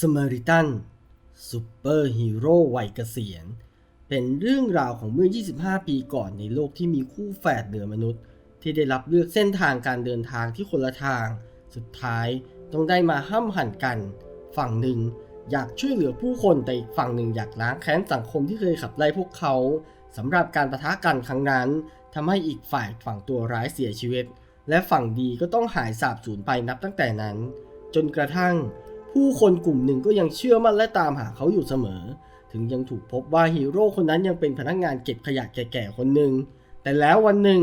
สมาริตันซูเปอร์ฮีโร่วัยเกษียณ เป็นเรื่องราวของเมื่อ 25 ปีก่อนในโลกที่มีคู่แฝดเหนือมนุษย์ ที่ได้รับเลือกเส้นทางการเดินทางที่คนละทาง สุดท้ายต้องได้มาห้ำหั่นกัน ฝั่งหนึ่งอยากช่วยเหลือผู้คนแต่อีกฝั่งหนึ่งอยากล้างแค้นสังคมที่เคยขับไล่พวกเขาสำหรับการประทะกันครั้งนั้นทำให้อีกฝ่ายฝั่งตัวร้ายเสียชีวิต และฝั่งดีก็ต้องหายสาบสูญไปนับตั้งแต่นั้น จนกระทั่ง ผู้คนกลุ่มหนึ่งก็ยังเชื่อมั่นและตามหาเขาอยู่เสมอ ถึงยังถูกพบว่าฮีโร่คนนั้นยังเป็นพนักงานเก็บขยะแก่ๆคนหนึ่ง แต่แล้ววันหนึ่ง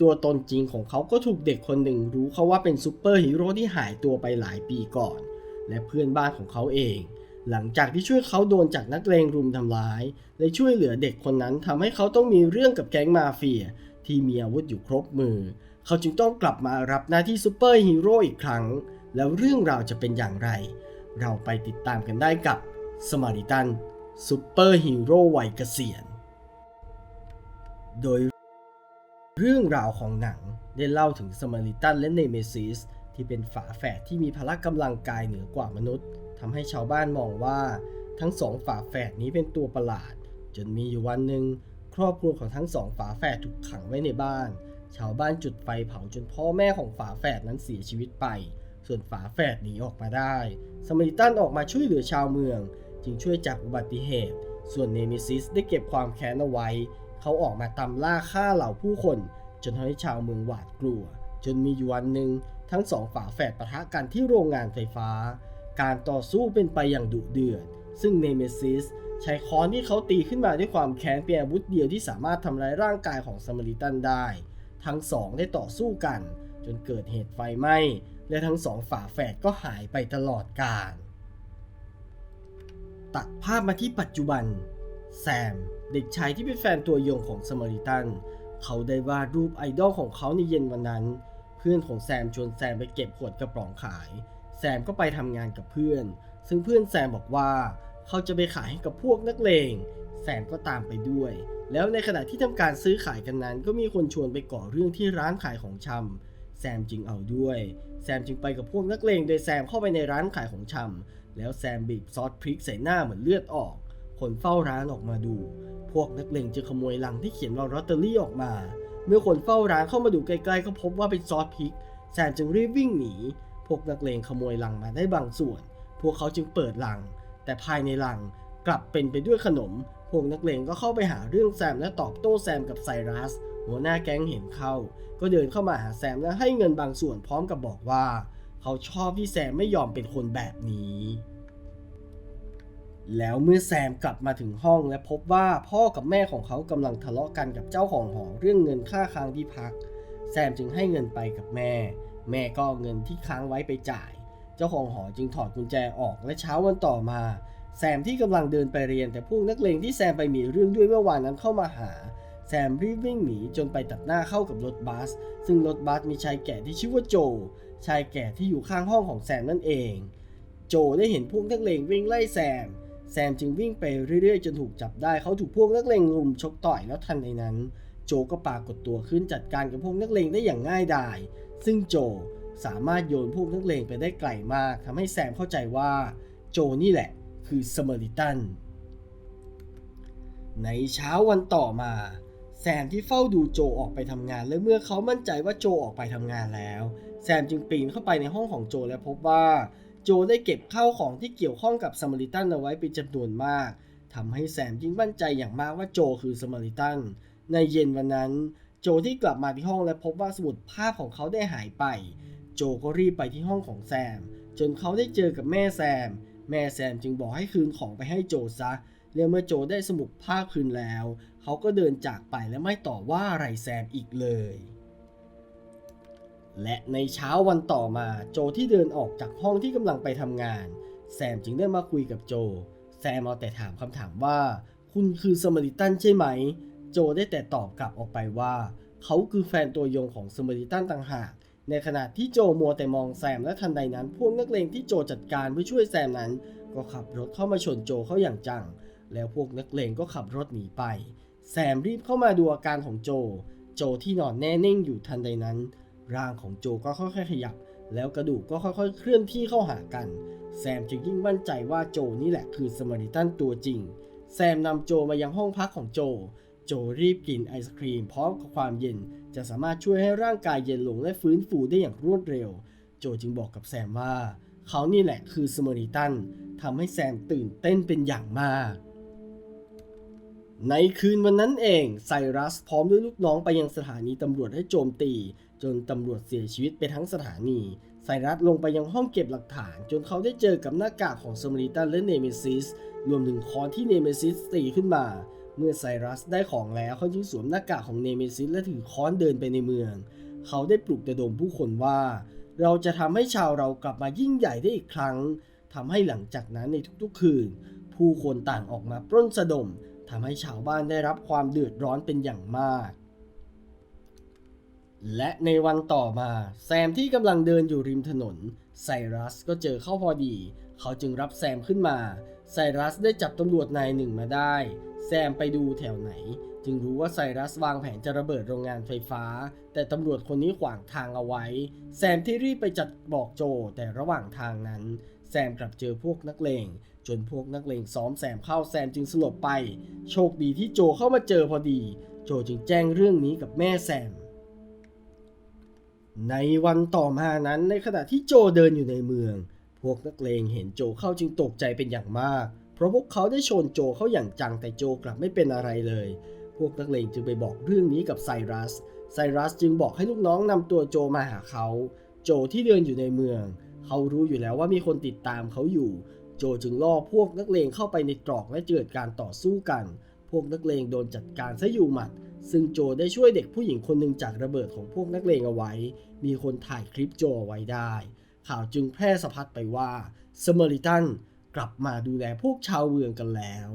ตัวตนจริงของเขาก็ถูกเด็กคนหนึ่งรู้เขาว่าเป็นซูเปอร์ฮีโร่ที่หายตัวไปหลายปีก่อน และเพื่อนบ้านของเขาเอง หลังจากที่ช่วยเขาโดนจากนักเลงรุมทำร้าย และช่วยเหลือเด็กคนนั้นทำให้เขาต้องมีเรื่องกับแก๊งมาเฟีย ที่มีอาวุธอยู่ครบมือ เขาจึงต้องกลับมารับหน้าที่ซูเปอร์ฮีโร่อีกครั้ง แล้วเรื่องราวจะเป็นอย่างไร เราไปติดตามกันได้กับสมาริตันซูเปอร์ฮีโร่วัยเกษียณ โดยเรื่องราวของหนังได้เล่าถึงสมาริตันและเนเมซิสที่เป็นฝาแฝดที่มีพละกำลังกายเหนือกว่ามนุษย์ทำให้ชาวบ้านมองว่า ทั้งสองฝาแฝดนี้เป็นตัวประหลาด จนมีอยู่วันหนึ่งครอบครัวของทั้งสองฝาแฝดถูกขังไว้ในบ้าน ชาวบ้านจุดไฟเผาจนพ่อแม่ของฝาแฝดนั้นเสียชีวิตไป ส่วนฝาแฝดหนีออกมาได้ สมาริตันออกมาช่วยเหลือชาวเมือง จึงช่วยจากอุบัติเหตุ ส่วนเนมิซิสได้เก็บความแค้นเอาไว้ เขาออกมาตามล่าฆ่าเหล่าผู้คน จนทำให้ชาวเมืองหวาดกลัว จนมีอยู่วันหนึ่งทั้งสองฝาแฝดปะทะกันที่โรงงานไฟฟ้า การต่อสู้เป็นไปอย่างดุเดือด ซึ่งเนเมซิสใช้ค้อนที่เขาตีขึ้นมาด้วยความแค้นเป็นอาวุธเดียวที่สามารถทำร้ายร่างกายของสมาริตันได้ ทั้งสองได้ต่อสู้กัน จนเกิดเหตุไฟไหม้ และทั้งสองฝาแฝดก็หายไปตลอดกาลตัดภาพมาที่ปัจจุบัน แซม เด็กชายที่เป็นแฟนตัวยงของสมาริตัน เขาได้วาดรูปไอดอลของเขาในเย็นวันนั้น เพื่อนของแซมชวนแซมไปเก็บขวดกระป๋องขาย แซมก็ไปทำงานกับเพื่อน ซึ่งเพื่อนแซมบอกว่า เขาจะไปขายให้กับพวกนักเลง แซมก็ตามไปด้วย แล้วในขณะที่ทำการซื้อขายกันนั้น ก็มีคนชวนไปก่อเรื่องที่ร้านขายของชำ แซมจึงเอาด้วย แซมจึงไปกับพวกนักเลงโดยแซมเข้าไปในร้านขายของชำแล้วแซมบีบซอสพริกใส่หน้าเหมือนเลือดออก คนเฝ้าร้านออกมาดู พวกนักเลงจึงขโมยลังที่เขียนว่าลอตเตอรี่ออกมา เมื่อคนเฝ้าร้านเข้ามาดูใกล้ๆ ก็พบว่าเป็นซอสพริก แซมจึงรีบวิ่งหนี พวกนักเลงขโมยลังมาได้บางส่วน พวกเขาจึงเปิดลัง แต่ภายในลังกลับเป็นไปด้วยขนม พวกนักเลงก็เข้าไปหาเรื่องแซมและตอบโต้แซมกับไซรัส หัวหน้าแก๊งเห็นเข้า ก็เดินเข้ามาหาแซมและให้เงินบางส่วนพร้อมกับบอกว่า เขาชอบที่แซมไม่ยอมเป็นคนแบบนี้ แล้วเมื่อแซมกลับมาถึงห้องและพบว่าพ่อกับแม่ของเขากำลังทะเลาะกันกับเจ้าของหอเรื่องเงินค่าค้างที่พัก แซมจึงให้เงินไปกับแม่ แม่ก็เอาเงินที่ค้างไว้ไปจ่าย เจ้าของหอจึงถอดกุญแจออกและเช้าวันต่อมาแซมที่กำลังเดินไปเรียนแต่พวกนักเลงที่แซมไปมีเรื่องด้วยเมื่อวานนั้นเข้ามาหา แซมรีบวิ่งหนีจนไปตัดหน้าเข้ากับรถบัส ซึ่งรถบัสมีชายแก่ที่ชื่อว่าโจ ชายแก่ที่อยู่ข้างห้องของแซมนั่นเอง โจได้เห็นพวกนักเลงวิ่งไล่แซม แซมจึงวิ่งไปเรื่อยๆ จนถูกจับได้เขาถูกพวกนักเลงรุมชกต่อยแล้วทันในนั้น โจก็ปรากฏตัวขึ้นจัดการกับพวกนักเลงได้อย่างง่ายดาย ซึ่งโจสามารถโยนพวกนักเลงไปได้ไกลมากทำให้แซมเข้าใจว่า โจนี่แหละ คือสมาริตันในเช้าวันต่อมา แซมที่เฝ้าดูโจออกไปทำงาน และเมื่อเขามั่นใจว่าโจออกไปทำงานแล้ว แซมจึงปีนเข้าไปในห้องของโจและพบว่า โจได้เก็บข้าวของที่เกี่ยวข้องกับสมาริตันเอาไว้เป็นจำนวนมากทำให้แซมยิ่งมั่นใจอย่างมากว่าโจคือสมาริตัน ในเย็นวันนั้น โจที่กลับมาที่ห้องและพบว่าสมุดภาพของเขาได้หายไป โจก็รีบไปที่ห้องของแซม จนเขาได้เจอกับแม่แซม แม่แซมจึงบอกให้คืนของไปให้โจซะ และเมื่อโจได้สมุดภาพคืนแล้ว เขาก็เดินจากไปและไม่ต่อว่าอะไรแซมอีกเลย และในเช้าวันต่อมาโจที่เดินออกจากห้องที่กำลังไปทำงาน แซมจึงได้มาคุยกับโจ แซมเอาแต่ถามคำถามว่า คุณคือสมาริตันใช่ไหม โจได้แต่ตอบกลับออกไปว่า เขาคือแฟนตัวยงของสมาริตันต่างหากในขณะที่โจมัวแต่มองแซมและทันใดนั้น พวกนักเลงที่โจจัดการเพื่อช่วยแซมนั้น ก็ขับรถเข้ามาชนโจเข้าอย่างจัง แล้วพวกนักเลงก็ขับรถหนีไป แซมรีบเข้ามาดูอาการของโจ โจที่นอนแน่นิ่งอยู่ทันใดนั้น ร่างของโจก็ค่อยๆขยับ แล้วกระดูกก็ค่อยๆเคลื่อนที่เข้าหากัน แซมจึงยิ่งมั่นใจว่าโจนี่แหละคือสมาริตันตัวจริง แซมนำโจมายังห้องพักของโจ โจรีบกินไอศครีมพร้อมกับความเย็น จะสามารถช่วยให้ร่างกายเย็นลงและฟื้นฟูได้อย่างรวดเร็ว โจจึงบอกกับแซมว่า เขานี่แหละคือสมาริตันทำให้แซมตื่นเต้นเป็นอย่างมาก ในคืนวันนั้นเองไซรัสพร้อมด้วยลูกน้องไปยังสถานีตำรวจให้โจมตี จนตำรวจเสียชีวิตไปทั้งสถานี ไซรัสลงไปยังห้องเก็บหลักฐาน จนเขาได้เจอกับหน้ากากของสมาริตันและเนเมซิสรวมถึงค้อนที่เนเมซิสตีขึ้นมา เมื่อไซรัสได้ของแล้วเขาจึงสวมหน้ากากของเนเมซิสและถือค้อนเดินไปในเมือง เขาได้ปลุกระดมผู้คนว่า เราจะทำให้ชาวเรากลับมายิ่งใหญ่ได้อีกครั้งทำให้หลังจากนั้นในทุกๆคืน ผู้คนต่างออกมาปล้นสะดม ทำให้ชาวบ้านได้รับความเดือดร้อนเป็นอย่างมาก และในวันต่อมาแซมที่กำลังเดินอยู่ริมถนน ไซรัสก็เจอเข้าพอดี เขาจึงรับแซมขึ้นมา ไซรัสได้จับตำรวจนายหนึ่งมาได้ แซมไปดูแถวไหน จึงรู้ว่าไซรัสวางแผนจะระเบิดโรงงานไฟฟ้า แต่ตำรวจคนนี้ขวางทางเอาไว้ แซมที่รีบไปจัดบอกโจ แต่ระหว่างทางนั้น แซมกลับเจอพวกนักเลงจนพวกนักเลงซ้อมแซมเข้าแซมจึงสลบไป โชคดีที่โจเข้ามาเจอพอดี โจจึงแจ้งเรื่องนี้กับแม่แซม ในวันต่อมานั้นในขณะที่โจเดินอยู่ในเมือง พวกนักเลงเห็นโจเข้าจึงตกใจเป็นอย่างมาก เพราะพวกเขาได้ชนโจเข้าอย่างจังแต่โจกลับไม่เป็นอะไรเลย พวกนักเลงจึงไปบอกเรื่องนี้กับไซรัส ไซรัสจึงบอกให้ลูกน้องนำตัวโจมาหาเขา โจที่เดินอยู่ในเมือง เขารู้อยู่แล้วว่ามีคนติดตามเขาอยู่ โจจึงล่อพวกนักเลงเข้าไปในตรอกและเกิดการต่อสู้กัน พวกนักเลงโดนจัดการซะอยู่หมัด ซึ่งโจได้ช่วยเด็กผู้หญิงคนหนึ่งจากระเบิดของพวกนักเลงเอาไว้ มีคนถ่ายคลิปโจไว้ได้ ข่าวจึงแพร่สะพัดไปว่าสมอริตันกลับมาดูแลพวกชาวเมืองกันแล้ว